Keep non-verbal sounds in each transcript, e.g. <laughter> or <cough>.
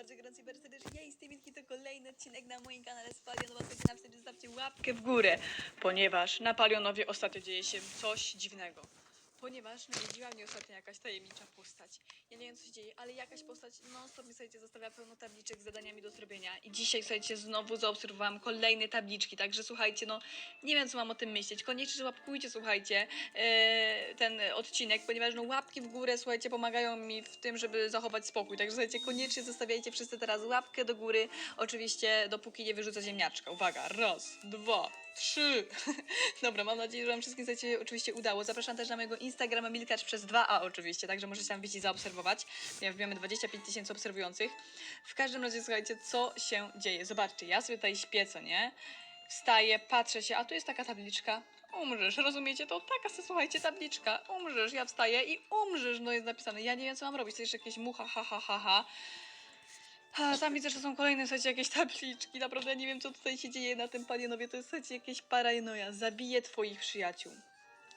bardzo gorąco i bardzo serdecznie. Ja to kolejny odcinek na moim kanale z Palion. Łapajcie na wstępie, zostawcie łapkę w górę, ponieważ na Palionowie ostatnio dzieje się coś dziwnego. Ponieważ nawiedziła mnie ostatnio jakaś tajemnicza postać. Ja nie wiem co się dzieje, ale jakaś postać non stop mi słuchajcie, zostawia pełno tabliczek z zadaniami do zrobienia. I dzisiaj słuchajcie, znowu zaobserwowałam kolejne tabliczki, także słuchajcie, no nie wiem co mam o tym myśleć. Koniecznie łapkujcie, słuchajcie, e, ten odcinek, ponieważ no łapki w górę, słuchajcie, pomagają mi w tym, żeby zachować spokój. Także słuchajcie, koniecznie zostawiajcie wszyscy teraz łapkę do góry. Oczywiście dopóki nie wyrzucę ziemniaczka. Uwaga, raz, dwa, trzy. <laughs> Dobra, mam nadzieję, że wam wszystkim słuchajcie, oczywiście udało. Zapraszam też na mojego Instagrama Milkacz przez 2A oczywiście, także możecie tam wbić i zaobserwować. Ja wbijamy 25 tysięcy obserwujących. W każdym razie słuchajcie, co się dzieje. Zobaczcie, ja sobie tutaj śpię, co nie? Wstaję, patrzę się, a tu jest taka tabliczka. Umrzesz, rozumiecie? To taka, słuchajcie, tabliczka. Umrzesz, ja wstaję i umrzesz, no jest napisane. Ja nie wiem, co mam robić. To jeszcze jakieś mucha, ha, ha, ha, ha. A, tam widzę, że są kolejne, słuchajcie, jakieś tabliczki. Naprawdę nie wiem, co tutaj się dzieje na tym panienowie. To jest, słuchajcie, jakieś paranoja. Zabiję twoich przyjaciół.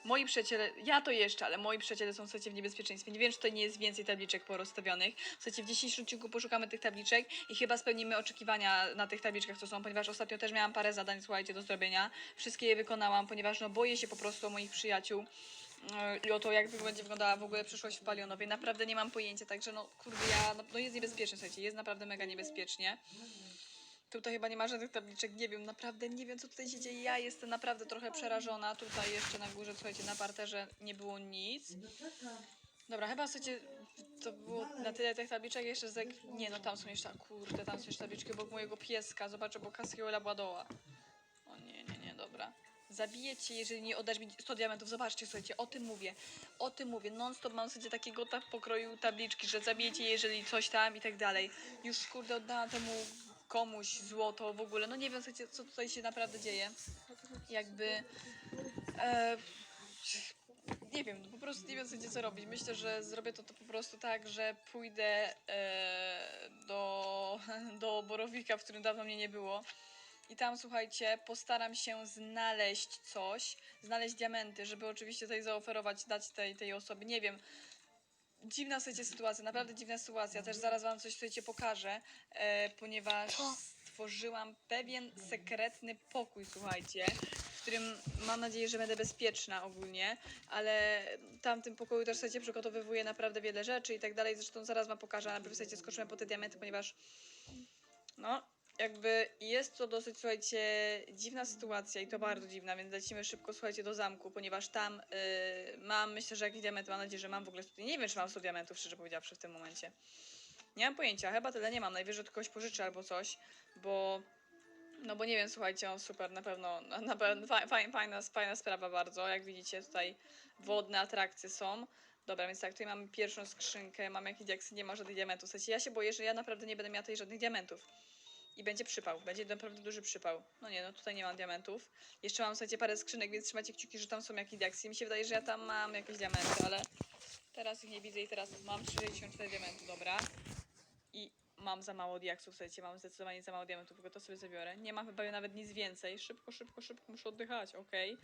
Moi przyjaciele, ja to jeszcze, ale moi przyjaciele są, słuchajcie, w niebezpieczeństwie. Nie wiem, czy to nie jest więcej tabliczek porozstawionych. Słuchajcie, w dzisiejszym odcinku poszukamy tych tabliczek i chyba spełnimy oczekiwania na tych tabliczkach, co są, ponieważ ostatnio też miałam parę zadań, słuchajcie, do zrobienia. Wszystkie je wykonałam, ponieważ no boję się po prostu o moich przyjaciół yy, i o to, jak będzie wyglądała w ogóle przyszłość w Palionowie. Naprawdę nie mam pojęcia, także no, kurde, ja, no, no jest niebezpiecznie, słuchajcie, jest naprawdę mega niebezpiecznie. Tutaj chyba nie ma żadnych tabliczek, nie wiem, naprawdę nie wiem, co tutaj się dzieje. Ja jestem naprawdę trochę przerażona. Tutaj jeszcze na górze, słuchajcie, na parterze nie było nic. Dobra, chyba słuchajcie, to było na tyle tych tabliczek, jeszcze z... Nie, no tam są jeszcze, kurde, tam są jeszcze tabliczki obok mojego pieska. Zobaczę, bo Caskiola była doła. O nie, nie, nie, dobra. Zabiję cię, jeżeli nie oddasz mi 100 diamentów. Zobaczcie, słuchajcie, o tym mówię. O tym mówię. Non-stop mam sobie takiego tak pokroju tabliczki, że zabiję cię, jeżeli coś tam i tak dalej. Już, kurde, oddałam temu komuś złoto w ogóle. No nie wiem, słuchajcie, co tutaj się naprawdę dzieje. Jakby... E, nie wiem, po prostu nie wiem, słuchajcie, co robić. Myślę, że zrobię to, to po prostu tak, że pójdę e, do, <laughs> do Borowika, w którym dawno mnie nie było. I tam, słuchajcie, postaram się znaleźć coś, znaleźć diamenty, żeby oczywiście tutaj zaoferować, dać tej, tej osobie. Nie wiem, dziwna, słuchajcie, sytuacja, naprawdę dziwna sytuacja. Też zaraz wam coś, słuchajcie, pokażę, e, ponieważ stworzyłam pewien sekretny pokój, słuchajcie, w którym mam nadzieję, że będę bezpieczna ogólnie, ale w tym pokoju też, słuchajcie, przygotowywuję naprawdę wiele rzeczy i tak dalej. Zresztą zaraz wam pokażę, ale słuchajcie, skoczymy po te diamenty, ponieważ no, jakby jest to dosyć, słuchajcie, dziwna sytuacja i to bardzo dziwna, więc lecimy szybko, słuchajcie, do zamku, ponieważ tam y, mam, myślę, że jakiś diament, mam nadzieję, że mam w ogóle, nie wiem, czy mam 100 diamentów, szczerze powiedziawszy, w tym momencie. Nie mam pojęcia, chyba tyle nie mam, najwyżej od kogoś pożyczę albo coś, bo, no bo nie wiem, słuchajcie, on super, na pewno, na, pewno, fa, fa, fajna, fajna sprawa bardzo, jak widzicie, tutaj wodne atrakcje są. Dobra, więc tak, tutaj mamy pierwszą skrzynkę, mamy jakieś diaksy, nie ma żadnych diamentów. Słuchajcie, ja się boję, że ja naprawdę nie będę miała tutaj żadnych diamentów. I będzie przypał, będzie naprawdę duży przypał. No nie, no tutaj nie mam diamentów. Jeszcze mam, słuchajcie, parę skrzynek, więc trzymajcie kciuki, że tam są jakieś diaksy. Mi się wydaje, że ja tam mam jakieś diamenty, ale teraz ich nie widzę i teraz mam 64 diamenty, dobra. I mam za mało diaksów, słuchajcie, mam zdecydowanie za mało diamentów, tylko to sobie zabiorę. Nie mam chyba nawet nic więcej. Szybko, szybko, szybko, muszę oddychać, okej.